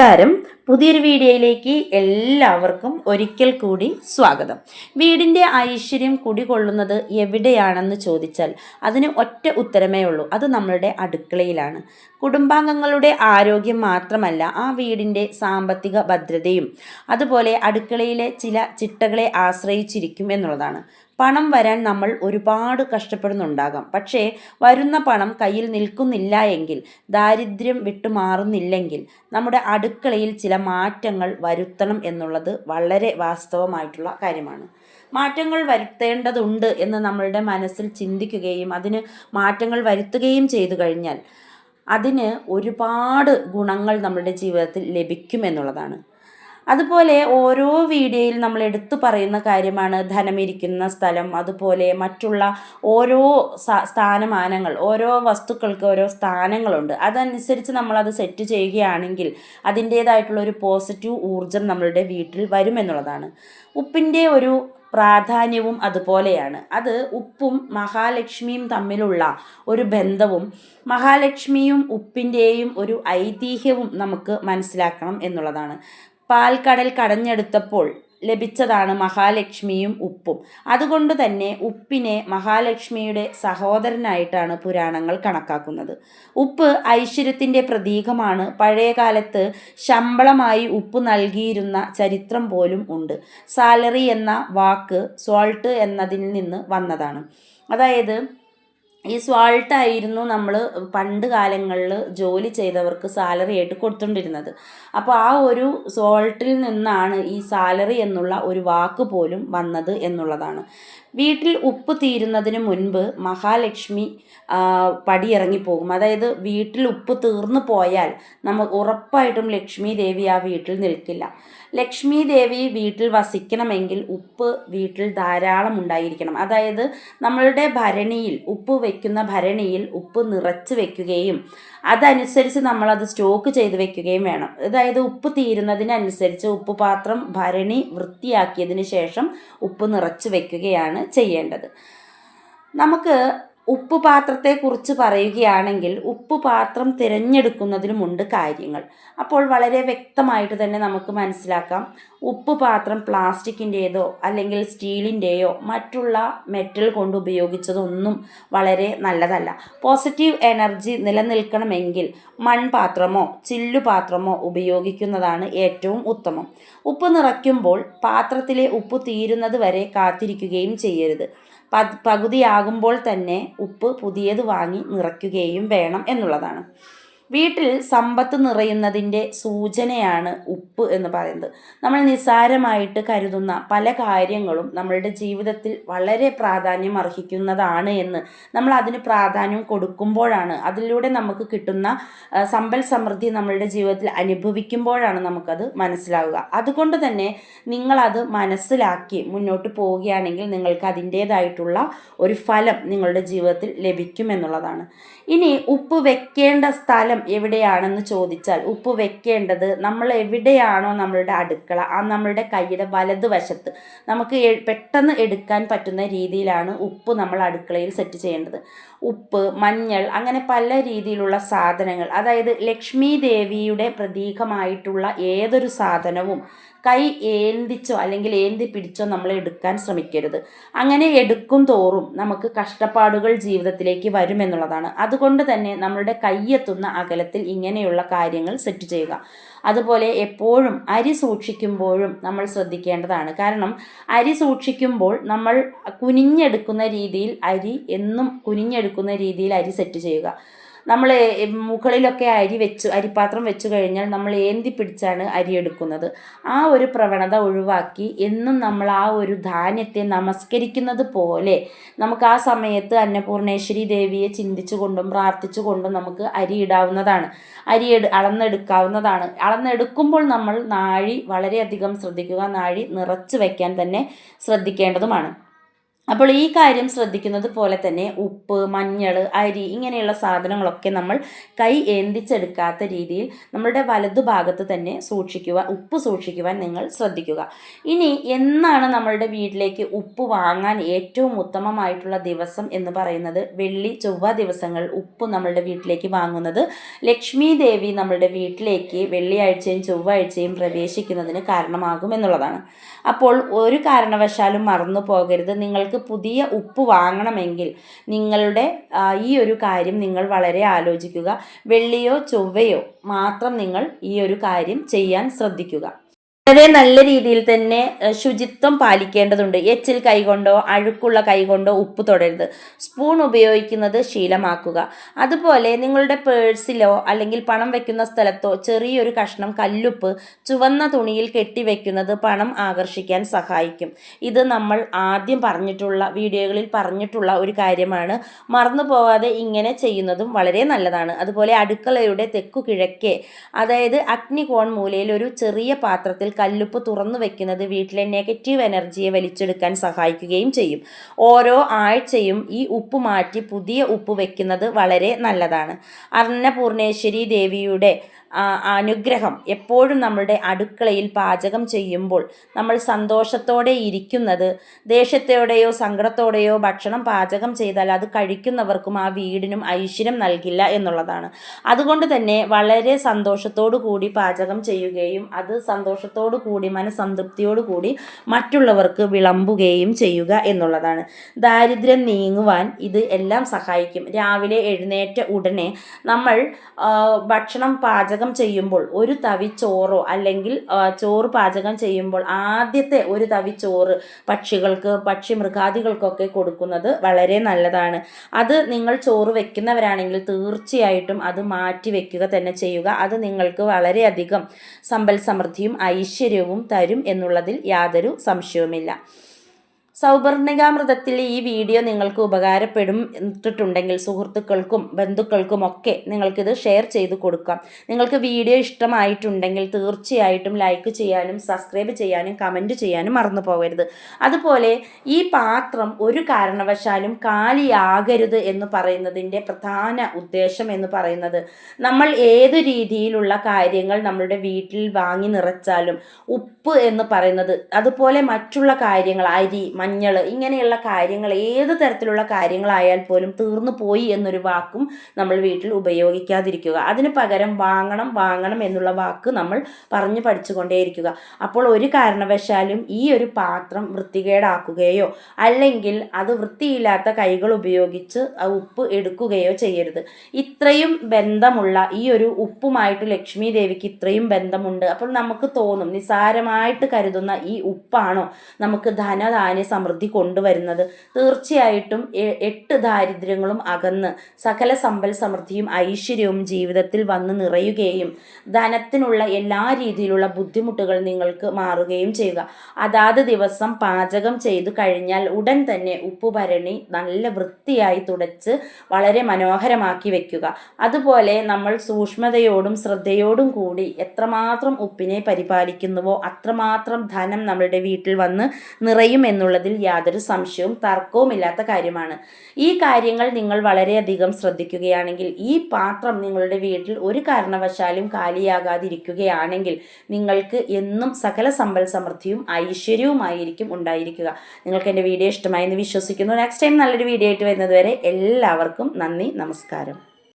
നമസ്കാരം. പുതിയൊരു വീഡിയോയിലേക്ക് എല്ലാവർക്കും ഒരിക്കൽ കൂടി സ്വാഗതം. വീടിന്റെ ഐശ്വര്യം കുടികൊള്ളുന്നത് എവിടെയാണെന്ന് ചോദിച്ചാൽ അതിന് ഒറ്റ ഉത്തരമേ ഉള്ളൂ. അത് നമ്മളുടെ അടുക്കളയിലാണ്. കുടുംബാംഗങ്ങളുടെ ആരോഗ്യം മാത്രമല്ല ആ വീടിന്റെ സാമ്പത്തിക ഭദ്രതയും അതുപോലെ അടുക്കളയിലെ ചില ചിട്ടകളെ ആശ്രയിച്ചിരിക്കും എന്നുള്ളതാണ്. പണം വരാൻ നമ്മൾ ഒരുപാട് കഷ്ടപ്പെടുന്നുണ്ടാകാം. പക്ഷേ വരുന്ന പണം കയ്യിൽ നിൽക്കുന്നില്ല എങ്കിൽ ദാരിദ്ര്യം വിട്ടുമാറുന്നില്ലെങ്കിൽ നമ്മുടെ അടുക്കളയിൽ ചില മാറ്റങ്ങൾ വരുത്തണം എന്നുള്ളത് വളരെ വാസ്തവമായിട്ടുള്ള കാര്യമാണ്. മാറ്റങ്ങൾ വരുത്തേണ്ടതുണ്ട് എന്ന് നമ്മളുടെ മനസ്സിൽ ചിന്തിക്കുകയും അതിന് മാറ്റങ്ങൾ വരുത്തുകയും ചെയ്തു കഴിഞ്ഞാൽ അതിന് ഒരുപാട് ഗുണങ്ങൾ നമ്മുടെ ജീവിതത്തിൽ ലഭിക്കും എന്നുള്ളതാണ്. അതുപോലെ ഓരോ വീഡിയോയിൽ നമ്മൾ എടുത്തു പറയുന്ന കാര്യമാണ് ധനമിരിക്കുന്ന സ്ഥലം അതുപോലെ മറ്റുള്ള ഓരോ സ്ഥാനമാനങ്ങൾ ഓരോ വസ്തുക്കൾക്ക് ഓരോ സ്ഥാനങ്ങളുണ്ട്. അതനുസരിച്ച് നമ്മളത് സെറ്റ് ചെയ്യുകയാണെങ്കിൽ അതിന്റേതായിട്ടുള്ള ഒരു പോസിറ്റീവ് ഊർജം നമ്മളുടെ വീട്ടിൽ വരുമെന്നുള്ളതാണ് ഉപ്പിന്റെ ഒരു പ്രാധാന്യവും അതുപോലെയാണ്. അത് ഉപ്പും മഹാലക്ഷ്മിയും തമ്മിലുള്ള ഒരു ബന്ധവും മഹാലക്ഷ്മിയും ഉപ്പിന്റെയും ഒരു ഐതിഹ്യവും നമുക്ക് മനസ്സിലാക്കണം എന്നുള്ളതാണ്. പാൽക്കടൽ കടഞ്ഞെടുത്തപ്പോൾ ലഭിച്ചതാണ് മഹാലക്ഷ്മിയും ഉപ്പും. അതുകൊണ്ട് തന്നെ ഉപ്പിനെ മഹാലക്ഷ്മിയുടെ സഹോദരനായിട്ടാണ് പുരാണങ്ങൾ കണക്കാക്കുന്നത്. ഉപ്പ് ഐശ്വര്യത്തിന്റെ പ്രതീകമാണ്. പഴയകാലത്ത് ശമ്പളമായി ഉപ്പ് നൽകിയിരുന്ന ചരിത്രം പോലും ഉണ്ട്. സാലറി എന്ന വാക്ക് സോൾട്ട് എന്നതിൽ നിന്ന് വന്നതാണ്. അതായത് ഈ സ്വാൾട്ടായിരുന്നു നമ്മൾ പണ്ട് കാലങ്ങളിൽ ജോലി ചെയ്തവർക്ക് സാലറി ആയിട്ട് കൊടുത്തുകൊണ്ടിരുന്നത് അപ്പോൾ ആ ഒരു സോൾട്ടിൽ നിന്നാണ് ഈ സാലറി എന്നുള്ള ഒരു വാക്ക് പോലും വന്നത് എന്നുള്ളതാണ്. വീട്ടിൽ ഉപ്പ് തീരുന്നതിന് മുൻപ് മഹാലക്ഷ്മി പടിയിറങ്ങിപ്പോകും. അതായത് വീട്ടിൽ ഉപ്പ് തീർന്നു പോയാൽ നമ്മൾ ഉറപ്പായിട്ടും ലക്ഷ്മി ദേവി ആ വീട്ടിൽ നിൽക്കില്ല. ലക്ഷ്മി ദേവി വീട്ടിൽ വസിക്കണമെങ്കിൽ ഉപ്പ് വീട്ടിൽ ധാരാളം ഉണ്ടായിരിക്കണം. അതായത് നമ്മളുടെ ഭരണിയിൽ ഉപ്പ് വയ്ക്കുന്ന ഭരണിയിൽ ഉപ്പ് നിറച്ച് വെക്കുകയും അതനുസരിച്ച് നമ്മളത് സ്റ്റോക്ക് ചെയ്ത് വെക്കുകയും വേണം. അതായത് ഉപ്പ് തീരുന്നതിനനുസരിച്ച് ഉപ്പ് പാത്രം ഭരണി വൃത്തിയാക്കിയതിന് ശേഷം ഉപ്പ് നിറച്ച് വെക്കുകയാണ് ചെയ്യേണ്ടത്. നമുക്ക് ഉപ്പ് പാത്രത്തെക്കുറിച്ച് പറയുകയാണെങ്കിൽ ഉപ്പ് പാത്രം തിരഞ്ഞെടുക്കുന്നതിലുമുണ്ട് കാര്യങ്ങൾ. അപ്പോൾ വളരെ വ്യക്തമായിട്ട് തന്നെ നമുക്ക് മനസ്സിലാക്കാം. ഉപ്പ് പാത്രം പ്ലാസ്റ്റിക്കിന്റേതോ അല്ലെങ്കിൽ സ്റ്റീലിന്റെയോ മറ്റുള്ള മെറ്റൽ കൊണ്ട് ഉപയോഗിച്ചതൊന്നും വളരെ നല്ലതല്ല. പോസിറ്റീവ് എനർജി നിലനിൽക്കണമെങ്കിൽ മൺപാത്രമോ ചില്ലുപാത്രമോ ഉപയോഗിക്കുന്നതാണ് ഏറ്റവും ഉത്തമം. ഉപ്പ് നിറയ്ക്കുമ്പോൾ പാത്രത്തിലെ ഉപ്പ് തീരുന്നത് വരെ കാത്തിരിക്കുകയും ചെയ്യരുത്. പകുതിയാകുമ്പോൾ തന്നെ ഉപ്പ് പുതിയത് വാങ്ങി നിറയ്ക്കുകയും വേണം എന്നുള്ളതാണ്. വീട്ടിൽ സമ്പത്ത് നിറയുന്നതിന്റെ സൂചനയാണ് ഉപ്പ് എന്ന് പറയുന്നത്. നമ്മൾ നിസ്സാരമായിട്ട് കരുതുന്ന പല കാര്യങ്ങളും നമ്മളുടെ ജീവിതത്തിൽ വളരെ പ്രാധാന്യം അർഹിക്കുന്നതാണ് എന്ന് നമ്മൾ അതിന് പ്രാധാന്യം കൊടുക്കുമ്പോഴാണ് അതിലൂടെ നമുക്ക് കിട്ടുന്ന സമ്പൽ സമൃദ്ധി നമ്മളുടെ ജീവിതത്തിൽ അനുഭവിക്കുമ്പോഴാണ് നമുക്കത് മനസ്സിലാവുക. അതുകൊണ്ട് തന്നെ നിങ്ങളത് മനസ്സിലാക്കി മുന്നോട്ട് പോവുകയാണെങ്കിൽ നിങ്ങൾക്ക് അതിന്റേതായിട്ടുള്ള ഒരു ഫലം നിങ്ങളുടെ ജീവിതത്തിൽ ലഭിക്കുമെന്നുള്ളതാണ്. ഇനി ഉപ്പ് വെക്കേണ്ട സ്ഥലം എവിടെയാണെന്ന് ചോദിച്ചാൽ ഉപ്പ് വെക്കേണ്ടത് നമ്മൾ എവിടെയാണോ നമ്മളുടെ അടുക്കള ആ നമ്മളുടെ കൈയുടെ വലതുവശത്ത് നമുക്ക് പെട്ടെന്ന് എടുക്കാൻ പറ്റുന്ന രീതിയിലാണ് ഉപ്പ് നമ്മൾ അടുക്കളയിൽ സെറ്റ് ചെയ്യേണ്ടത്. ഉപ്പ് മഞ്ഞൾ അങ്ങനെ പല രീതിയിലുള്ള സാധനങ്ങൾ. അതായത് ലക്ഷ്മി ദേവിയുടെ പ്രതീകമായിട്ടുള്ള ഏതൊരു സാധനവും കൈ ഏന്തിച്ചോ അല്ലെങ്കിൽ ഏന്തി പിടിച്ചോ നമ്മൾ എടുക്കാൻ ശ്രമിക്കരുത്. അങ്ങനെ എടുക്കും തോറും നമുക്ക് കഷ്ടപ്പാടുകൾ ജീവിതത്തിലേക്ക് വരുമെന്നുള്ളതാണ് അതുകൊണ്ട് തന്നെ നമ്മളുടെ കൈയെത്തുന്ന അകലത്തിൽ ഇങ്ങനെയുള്ള കാര്യങ്ങൾ സെറ്റ് ചെയ്യുക. അതുപോലെ എപ്പോഴും അരി സൂക്ഷിക്കുമ്പോഴും നമ്മൾ ശ്രദ്ധിക്കേണ്ടതാണ്. കാരണം അരി സൂക്ഷിക്കുമ്പോൾ നമ്മൾ കുനിഞ്ഞെടുക്കുന്ന രീതിയിൽ അരി എന്നും കുനിഞ്ഞെടുക്കുന്ന രീതിയിൽ അരി സെറ്റ് ചെയ്യുക. നമ്മൾ മുകളിലൊക്കെ അരി വെച്ച് അരിപ്പാത്രം വെച്ച് കഴിഞ്ഞാൽ നമ്മൾ ഏന്തി പിടിച്ചാണ് അരി എടുക്കുന്നത്. ആ ഒരു പ്രവണത ഒഴിവാക്കി എന്നും നമ്മൾ ആ ഒരു ധാന്യത്തെ നമസ്കരിക്കുന്നത് പോലെ നമുക്ക് ആ സമയത്ത് അന്നപൂർണേശ്വരി ദേവിയെ ചിന്തിച്ചു കൊണ്ടും പ്രാർത്ഥിച്ചു കൊണ്ടും നമുക്ക് അരി ഇടാവുന്നതാണ്. അരി എടു അളന്നെടുക്കാവുന്നതാണ്. അളന്നെടുക്കുമ്പോൾ നമ്മൾ നാഴി വളരെയധികം ശ്രദ്ധിക്കുക നാഴി നിറച്ച് വയ്ക്കാൻ തന്നെ ശ്രദ്ധിക്കേണ്ടതുമാണ്. അപ്പോൾ ഈ കാര്യം ശ്രദ്ധിക്കുന്നത് പോലെ തന്നെ ഉപ്പ് മഞ്ഞൾ അരി ഇങ്ങനെയുള്ള സാധനങ്ങളൊക്കെ നമ്മൾ കൈ ഏന്തിച്ചെടുക്കാത്ത രീതിയിൽ നമ്മളുടെ വലതുഭാഗത്ത് തന്നെ സൂക്ഷിക്കുക ഉപ്പ് സൂക്ഷിക്കുവാൻ നിങ്ങൾ ശ്രദ്ധിക്കുക. ഇനി എന്നാണ് നമ്മളുടെ വീട്ടിലേക്ക് ഉപ്പ് വാങ്ങാൻ ഏറ്റവും ഉത്തമമായിട്ടുള്ള ദിവസം എന്ന് പറയുന്നത്? വെള്ളി ചൊവ്വ ദിവസങ്ങൾ ഉപ്പ് നമ്മളുടെ വീട്ടിലേക്ക് വാങ്ങുന്നത്. ലക്ഷ്മി ദേവി നമ്മളുടെ വീട്ടിലേക്ക് വെള്ളിയാഴ്ചയും ചൊവ്വാഴ്ചയും പ്രവേശിക്കുന്നതിന് കാരണമാകും എന്നുള്ളതാണ്. അപ്പോൾ ഒരു കാരണവശാലും മറന്നു പോകരുത്. നിങ്ങൾക്ക് പുതിയ ഉപ്പ് വാങ്ങണമെങ്കിൽ നിങ്ങളുടെ ഈ ഒരു കാര്യം നിങ്ങൾ വളരെ ആലോചിക്കുക. വെള്ളിയോ ചൊവ്വയോ മാത്രം നിങ്ങൾ ഈ ഒരു കാര്യം ചെയ്യാൻ ശ്രദ്ധിക്കുക. വളരെ നല്ല രീതിയിൽ തന്നെ ശുചിത്വം പാലിക്കേണ്ടതുണ്ട്. എച്ചിൽ കൈകൊണ്ടോ അഴുക്കുള്ള കൈകൊണ്ടോ ഉപ്പ് തൊടരുത്. സ്പൂൺ ഉപയോഗിക്കുന്നത് ശീലമാക്കുക. അതുപോലെ നിങ്ങളുടെ പേഴ്സിലോ അല്ലെങ്കിൽ പണം വെക്കുന്ന സ്ഥലത്തോ ചെറിയൊരു കഷ്ണം കല്ലുപ്പ് ചുവന്ന തുണിയിൽ കെട്ടിവെക്കുന്നത് പണം ആകർഷിക്കാൻ സഹായിക്കും. ഇത് നമ്മൾ ആദ്യം പറഞ്ഞിട്ടുള്ള വീഡിയോകളിൽ പറഞ്ഞിട്ടുള്ള ഒരു കാര്യമാണ്. മറന്നു പോവാതെ ഇങ്ങനെ ചെയ്യുന്നതും വളരെ നല്ലതാണ്. അതുപോലെ അടുക്കളയുടെ തെക്കു കിഴക്കേ അതായത് അഗ്നികോൺ മൂലയിൽ ഒരു ചെറിയ പാത്രത്തിൽ കല്ലുപ്പ് തുറന്നു വെക്കുന്നത് വീട്ടിലെ നെഗറ്റീവ് എനർജിയെ വലിച്ചെടുക്കാൻ സഹായിക്കുകയും ചെയ്യും. ഓരോ ആഴ്ചയും ഈ ഉപ്പ് മാറ്റി പുതിയ ഉപ്പ് വെക്കുന്നത് വളരെ നല്ലതാണ്. അന്നപൂർണേശ്വരി ദേവിയുടെ അനുഗ്രഹം എപ്പോഴും നമ്മളുടെ അടുക്കളയിൽ പാചകം ചെയ്യുമ്പോൾ നമ്മൾ സന്തോഷത്തോടെ ഇരിക്കുന്നത് ദേഷ്യത്തോടെയോ സങ്കടത്തോടെയോ ഭക്ഷണം പാചകം ചെയ്താൽ അത് കഴിക്കുന്നവർക്കും ആ വീടിനും ഐശ്വര്യം നൽകില്ല എന്നുള്ളതാണ്. അതുകൊണ്ട് തന്നെ വളരെ സന്തോഷത്തോടു കൂടി പാചകം ചെയ്യുകയും അത് സന്തോഷത്തോടു കൂടി മനസംതൃപ്തിയോടു കൂടി മറ്റുള്ളവർക്ക് വിളമ്പുകയും ചെയ്യുക എന്നുള്ളതാണ്. ദാരിദ്ര്യം നീങ്ങുവാൻ ഇത് എല്ലാം സഹായിക്കും. രാവിലെ എഴുന്നേറ്റ ഉടനെ നമ്മൾ ഭക്ഷണം പാചകം പാചകം ചെയ്യുമ്പോൾ ഒരു തവി ചോറോ അല്ലെങ്കിൽ ചോറ് പാചകം ചെയ്യുമ്പോൾ ആദ്യത്തെ ഒരു തവി ചോറ് പക്ഷികൾക്ക് പക്ഷി മൃഗാദികൾക്കൊക്കെ കൊടുക്കുന്നത് വളരെ നല്ലതാണ്. അത് നിങ്ങൾ ചോറ് വെക്കുന്നവരാണെങ്കിൽ തീർച്ചയായിട്ടും അത് മാറ്റി വെക്കുക തന്നെ ചെയ്യുക. അത് നിങ്ങൾക്ക് വളരെയധികം സമ്പൽ സമൃദ്ധിയും ഐശ്വര്യവും തരും എന്നുള്ളതിൽ യാതൊരു സംശയവുമില്ല. സൗപർണികാമൃതത്തിലെ ഈ വീഡിയോ നിങ്ങൾക്ക് ഉപകാരപ്പെടും ഇട്ടിട്ടുണ്ടെങ്കിൽ സുഹൃത്തുക്കൾക്കും ബന്ധുക്കൾക്കും ഒക്കെ നിങ്ങൾക്കിത് ഷെയർ ചെയ്ത് കൊടുക്കാം. നിങ്ങൾക്ക് വീഡിയോ ഇഷ്ടമായിട്ടുണ്ടെങ്കിൽ തീർച്ചയായിട്ടും ലൈക്ക് ചെയ്യാനും സബ്സ്ക്രൈബ് ചെയ്യാനും കമന്റ് ചെയ്യാനും മറന്നു പോകരുത്. അതുപോലെ ഈ പാത്രം ഒരു കാരണവശാലും കാലിയാകരുത് എന്ന് പറയുന്നതിന്റെ പ്രധാന ഉദ്ദേശം എന്ന് പറയുന്നത് നമ്മൾ ഏത് രീതിയിലുള്ള കാര്യങ്ങൾ നമ്മളുടെ വീട്ടിൽ വാങ്ങി നിറച്ചാലും ഉപ്പ് എന്ന് പറയുന്നത് അതുപോലെ മറ്റുള്ള കാര്യങ്ങൾ അരി മഞ്ഞൾ ഇങ്ങനെയുള്ള കാര്യങ്ങൾ ഏത് തരത്തിലുള്ള കാര്യങ്ങളായാൽ പോലും തീർന്നു പോയി എന്നൊരു വാക്കും നമ്മൾ വീട്ടിൽ ഉപയോഗിക്കാതിരിക്കുക. അതിന് പകരം വാങ്ങണം വാങ്ങണം എന്നുള്ള വാക്ക് നമ്മൾ പറഞ്ഞു പഠിച്ചുകൊണ്ടേയിരിക്കുക. അപ്പോൾ ഒരു കാരണവശാലും ഈ ഒരു പാത്രം വൃത്തികേടാക്കുകയോ അല്ലെങ്കിൽ അത് വൃത്തിയില്ലാത്ത കൈകൾ ഉപയോഗിച്ച് ഉപ്പ് എടുക്കുകയോ ചെയ്യരുത്. ഇത്രയും ബന്ധമുള്ള ഈ ഒരു ഉപ്പുമായിട്ട് ലക്ഷ്മി ദേവിക്ക് ഇത്രയും ബന്ധമുണ്ട്. അപ്പോൾ നമുക്ക് തോന്നും നിസാരമായിട്ട് കരുതുന്ന ഈ ഉപ്പാണോ? നമുക്ക് ധനധാന്യ സമൃദ്ധി കൊണ്ടുവരുന്നത്. തീർച്ചയായിട്ടും എട്ട് ദാരിദ്ര്യങ്ങളും അകന്ന് സകല സമ്പൽ സമൃദ്ധിയും ഐശ്വര്യവും ജീവിതത്തിൽ വന്ന് നിറയുകയും ധനത്തിനുള്ള എല്ലാ രീതിയിലുള്ള ബുദ്ധിമുട്ടുകൾ നിങ്ങൾക്ക് മാറുകയും ചെയ്യുക. അതാത് ദിവസം പാചകം ചെയ്തു കഴിഞ്ഞാൽ ഉടൻ തന്നെ ഉപ്പുഭരണി നല്ല വൃത്തിയായി തുടച്ച് വളരെ മനോഹരമാക്കി വെക്കുക. അതുപോലെ നമ്മൾ സൂക്ഷ്മതയോടും ശ്രദ്ധയോടും കൂടി എത്രമാത്രം ഉപ്പിനെ പരിപാലിക്കുന്നുവോ അത്രമാത്രം ധനം നമ്മളുടെ വീട്ടിൽ വന്ന് നിറയും എന്നുള്ളതിൽ എന്നതിൽ യാതൊരു സംശയവും തർക്കവുമില്ലാത്ത കാര്യമാണ്. ഈ കാര്യങ്ങൾ നിങ്ങൾ വളരെയധികം ശ്രദ്ധിക്കുകയാണെങ്കിൽ ഈ പാത്രം നിങ്ങളുടെ വീട്ടിൽ ഒരു കാരണവശാലും കാലിയാകാതിരിക്കുകയാണെങ്കിൽ നിങ്ങൾക്ക് എന്നും സകല സമ്പൽ സമൃദ്ധിയും ഐശ്വര്യവുമായിരിക്കും ഉണ്ടായിരിക്കുക. നിങ്ങൾക്ക് എന്റെ വീഡിയോ ഇഷ്ടമായി എന്ന് വിശ്വസിക്കുന്നു. നെക്സ്റ്റ് ടൈം നല്ലൊരു വീഡിയോ ആയിട്ട് വരുന്നതുവരെ എല്ലാവർക്കും നന്ദി നമസ്കാരം.